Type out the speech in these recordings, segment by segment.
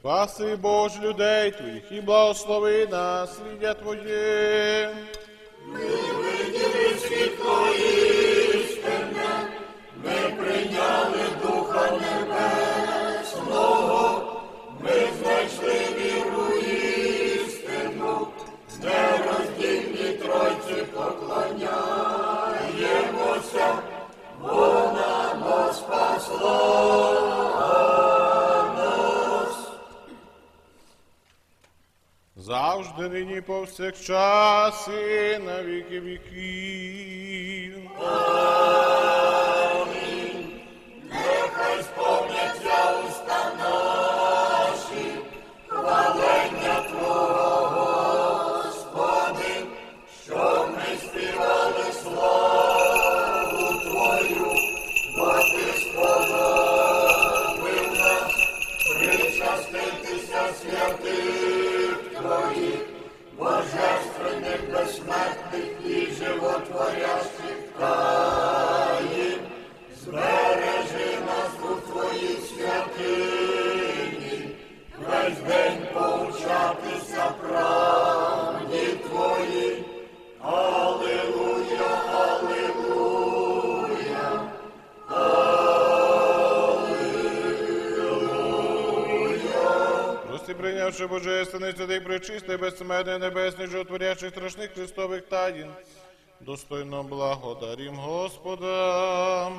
Спаси Боже людей Твоїх і благослови нас, свідя Твоє. Виділи світло істинне, ми прийняли Духа Небесного, ми знайшли віру істину, нероздільні Тройці поклоняємося, вона нас спасла Завжди нині повсякчас і на віки віків. Нехай сповняться Прийнявши божественний святий пречистий, безсмертний небесний, животворящих страшних Христових таїн, достойно благодарім Господа.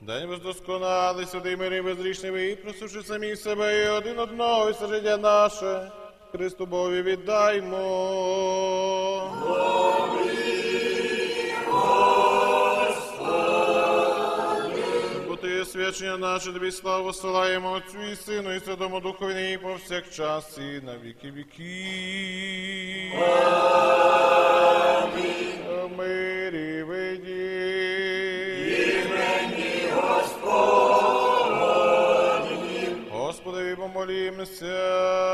День бездосконалий, святий мирий безрічний ви, просивши самі себе і один одного, і все життя наше, Христу Богові віддаймо. Ти наше, тобі славу посилаємо Отцю і Сину, і Святому Духові, і повсякчас, і на віки віки. Амінь. Мирі виді. Господи, помолімся.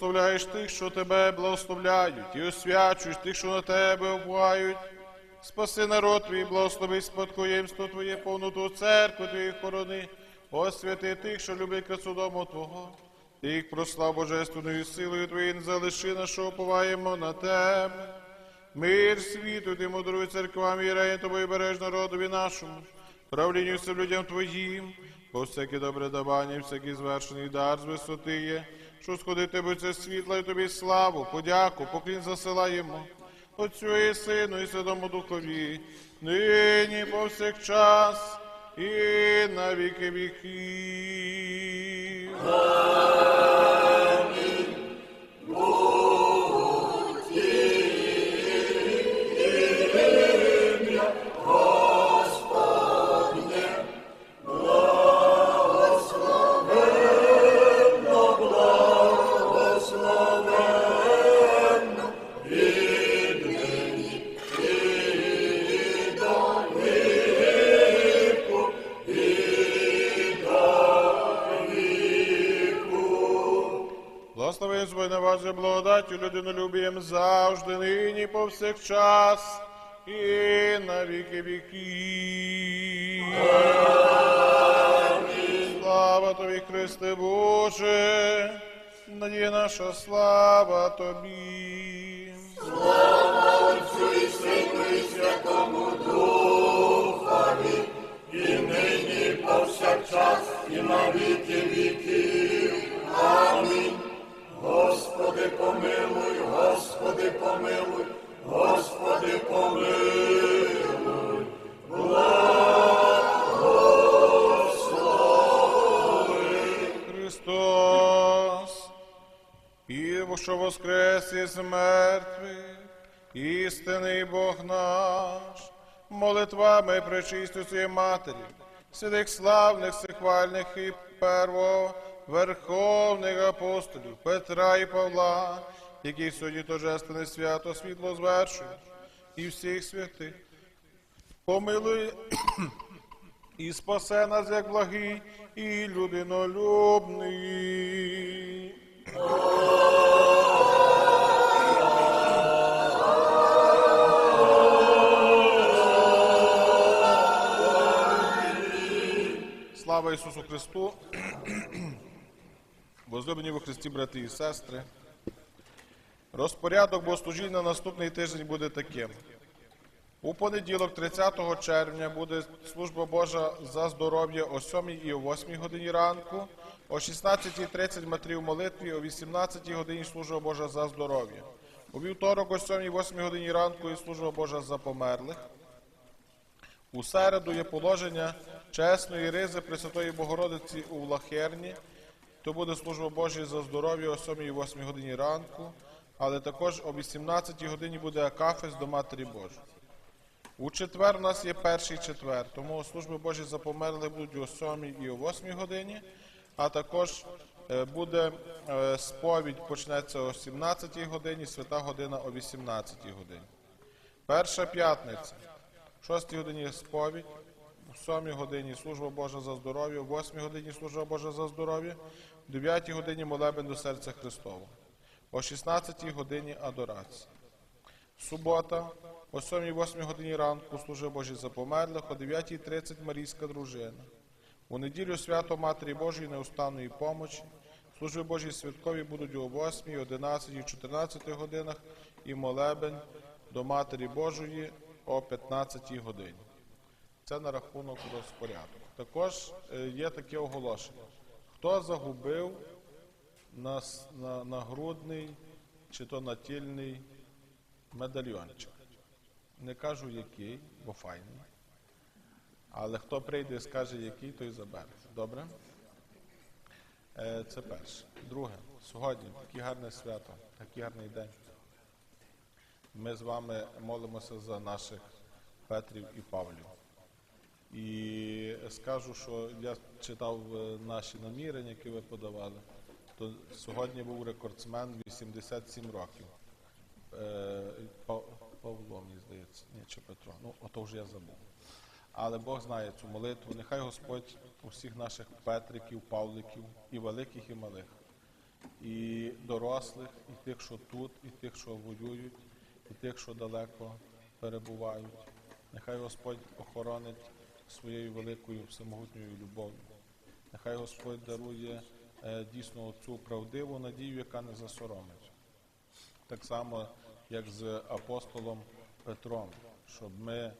Благословляєш тих, що тебе благословляють, і освячуєш тих, що на тебе обувають. Спаси народ твій, благослови спадкоємство Твоє, повноту церкви Твоїх хорони, освяти тих, що люблять красу дому Твого. Ти їх прослав божественною силою Твоєю, не залиши на що оповаємо на тебе. Мир світу, ти мудруй церквам і раєм тобою береж народові нашому, правлінню всім людям твоїм, бо всяке добре давання, всякий звершений дар з висоти є, що сходити це світла і тобі славу, подяку, поклін засилаємо. Отцю і Сину, і Святому Духові, нині повсякчас і на віки віків. На благодаттю, людинолюбієм завжди, нині повсякчас і на віки віків. Слава тобі, Христе Боже, надія наша слава тобі. Слава Отцю і Сину і Святому Духові, і нині, повсякчас, і на віки віків. Амінь. Господи, помилуй, Господи, помилуй, Господи, помилуй. Христос, і що воскрес із мертвих, істинний Бог наш, молитвами пречистю цієї матері, святих славних, сихвальних і первоверховних апостолів Петра і Павла, які сьогодні торжественне свято світло звершують, і всіх святих. Помилуй і спасе нас як благий і людинолюбний. Слава Ісусу Христу! Возлюблені во Христі, брати і сестри. Розпорядок богослужінь на наступний тиждень буде таким. У понеділок, 30 червня, буде служба Божа за здоров'я о 7 і о 8 годині ранку, о 16.30 матерів молитві, о 18 годині служба Божа за здоров'я. У вівторок о 7 і 8 годині ранку і служба Божа за померлих. У середу є положення чесної ризи Пресвятої Богородиці у Влахерні. То буде служба Божа за здоров'я о 7 і 8 годині ранку, але також о 18 годині буде акафис до Матері Божої. У четвер у нас є перший четвер, тому служби Божі за померлих будуть о 7 і о 8 годині, а також е, буде е, сповідь, почнеться о 17 годині, свята година о 18 годині. Перша п'ятниця, о 6 годині сповідь, о 7 годині служба Божа за здоров'я, о 8 годині служба Божа за здоров'я, о 9 годині молебен до серця Христового, о 16 годині адорація. Субота, о 7-8 годині ранку служив Божі за померлих, о 9.30 Марійська дружина. У неділю свято Матері Божої неустанної помочі. Служби Божі святкові будуть о 8, 11 і 14 годинах і молебень до Матері Божої о 15 годині. Це на рахунок розпорядку. Також е, є таке оголошення. Хто загубив на, на, нагрудний чи то натільний медальйончик. Не кажу який, бо файний. Але хто прийде і скаже, який, той забере. Добре? Е, Це перше. Друге, сьогодні таке гарне свято, такий гарний день. Ми з вами молимося за наших Петрів і Павлів. І скажу, що я читав е, наші намірення, які ви подавали. То сьогодні був рекордсмен 87 років. Е, Павло, мені здається, ні, чи Петро. Ну, ото вже я забув. Але Бог знає цю молитву. Нехай Господь усіх наших Петриків, Павликів, і великих, і малих, і дорослих, і тих, що тут, і тих, що воюють, і тих, що далеко перебувають. Нехай Господь охоронить своєю великою всемогутньою любов'ю. Нехай Господь дарує е, дійсно цю правдиву надію, яка не засоромить. Так само, як з апостолом Петром, щоб ми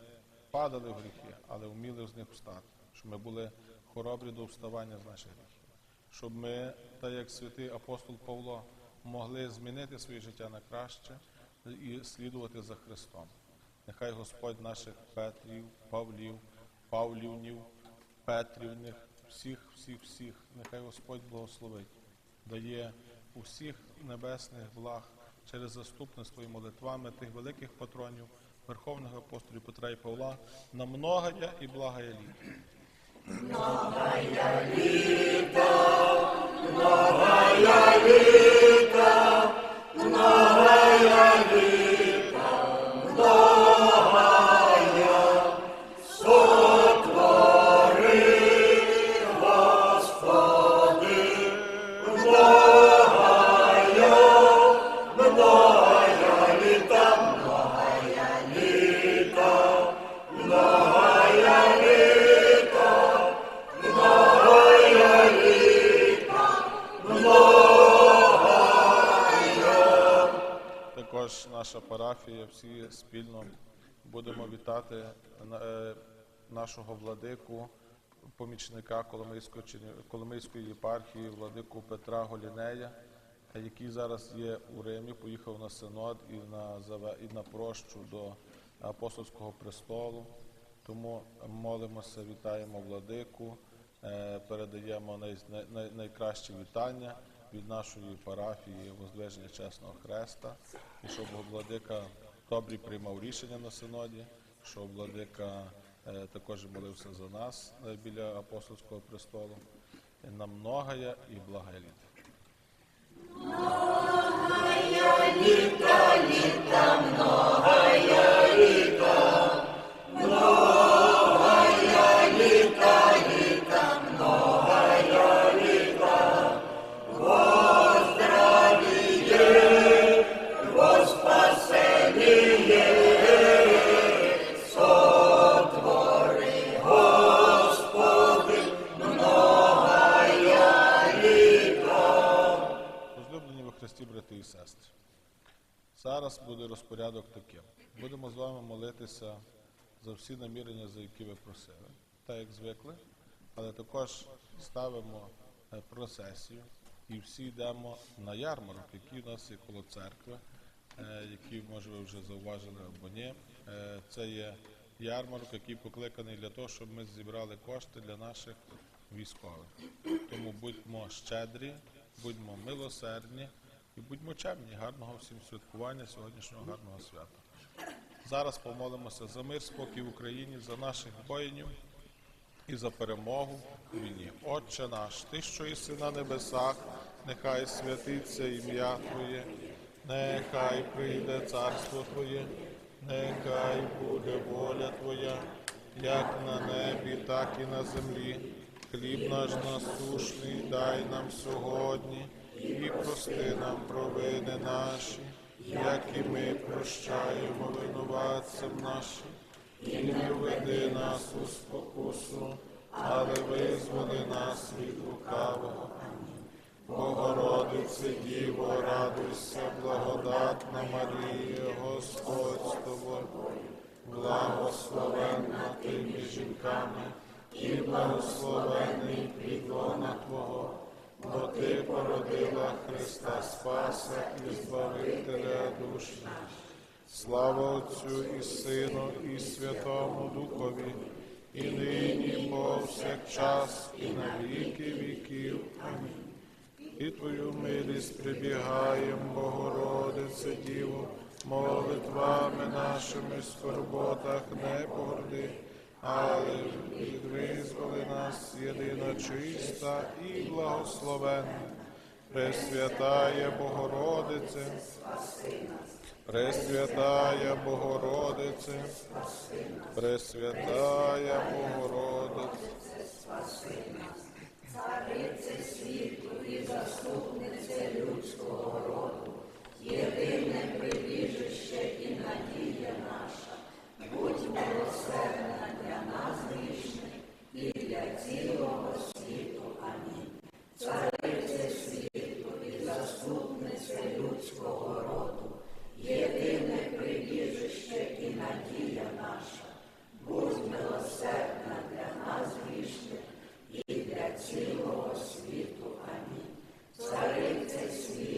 падали в гріхи, але вміли з них встати, щоб ми були хоробрі до вставання з наших гріхів, щоб ми, так як святий апостол Павло, могли змінити своє життя на краще і слідувати за Христом. Нехай Господь наших Петрів, Павлів, Павлівнів, Петрівних, всіх, всіх, всіх. Нехай Господь благословить, дає усіх небесних благ через заступництво і молитвами тих великих патронів, верховних апостолів Петра і Павла, на многоя і благая літа. Многоя літа, многоя літа, многоя літа. Парафія, всі спільно будемо вітати е, нашого владику, помічника Коломийської, Коломийської єпархії, владику Петра Голінея, який зараз є у Римі, поїхав на синод і на, і на прощу до апостольського престолу. Тому молимося, вітаємо владику, е, передаємо най, най- най- найкращі вітання від нашої парафії Воздвиження Чесного Хреста, і щоб владика добрі приймав рішення на синоді, щоб владика е, також молився за нас е, біля апостольського престолу. На многоя і благая літа. Возлюблені Зараз буде розпорядок таким. Будемо з вами молитися за всі намірення, за які ви просили, так як звикли, але також ставимо е, процесію і всі йдемо на ярмарок, який у нас є коло церкви, е, який, може, ви вже зауважили або ні. Е, Це є ярмарок, який покликаний для того, щоб ми зібрали кошти для наших військових. Тому будьмо щедрі, будьмо милосердні і будьмо чемні. Гарного всім святкування сьогоднішнього гарного свята. Зараз помолимося за мир, спокій в Україні, за наших воїнів і за перемогу в війні. Отче наш, ти, що єси на небесах, нехай святиться ім'я Твоє, нехай прийде царство Твоє, нехай буде воля Твоя, як на небі, так і на землі. Хліб наш насушний дай нам сьогодні і прости нам провини наші, як і ми прощаємо винуватцям нашим. І не введи нас у спокусу, але визволи нас від лукавого. Богородице Діво, радуйся, благодатна Марія, Господь з тобою, благословенна ти між жінками, і благословений плід Твого, бо ти породила Христа Спаса і Збавителя душ наших. Слава Отцю і Сину, і Святому Духові, і нині, повсякчас, і на віки віків. Амінь. І Твою милість прибігаєм, Богородице Діво, молитвами нашими скорботах не погорди, але відвизволи нас єдина чиста і благословенна, Пресвятає Богородице, Пресвятає Богородице, Пресвятає Богородице, Царице світу і заступнице людського роду, єдина. цілого світу. Амінь. Царице світу і заступниця людського роду, єдине прибіжище і надія наша, будь милосердна для нас грішних і для цілого світу. Амінь. Царице світу.